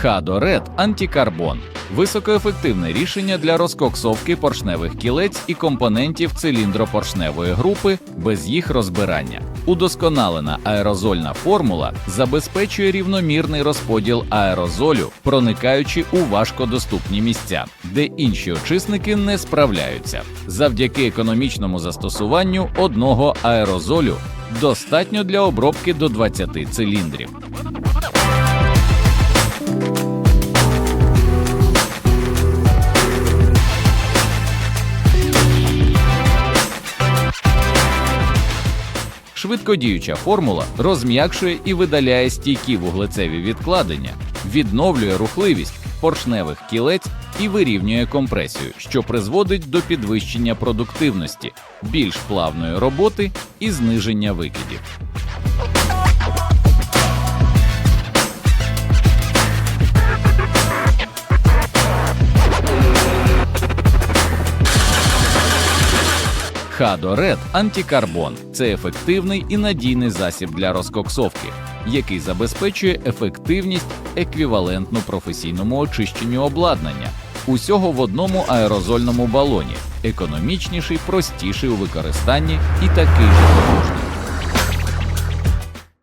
Хадо Ред антикарбон високоефективне рішення для розкоксовки поршневих кілець і компонентів циліндропоршневої групи без їх розбирання. Удосконалена аерозольна формула забезпечує рівномірний розподіл аерозолю, проникаючи у важкодоступні місця, де інші очисники не справляються. Завдяки економічному застосуванню одного аерозолю достатньо для обробки до 20 циліндрів. Швидкодіюча формула розм'якшує і видаляє стійкі вуглецеві відкладення, відновлює рухливість поршневих кілець і вирівнює компресію, що призводить до підвищення продуктивності, більш плавної роботи і зниження викидів. Хадо Ред антикарбон. Це ефективний і надійний засіб для розкоксовки, який забезпечує ефективність еквівалентну професійному очищенню обладнання, усього в одному аерозольному балоні, економічніший, простіший у використанні і такий же потужний.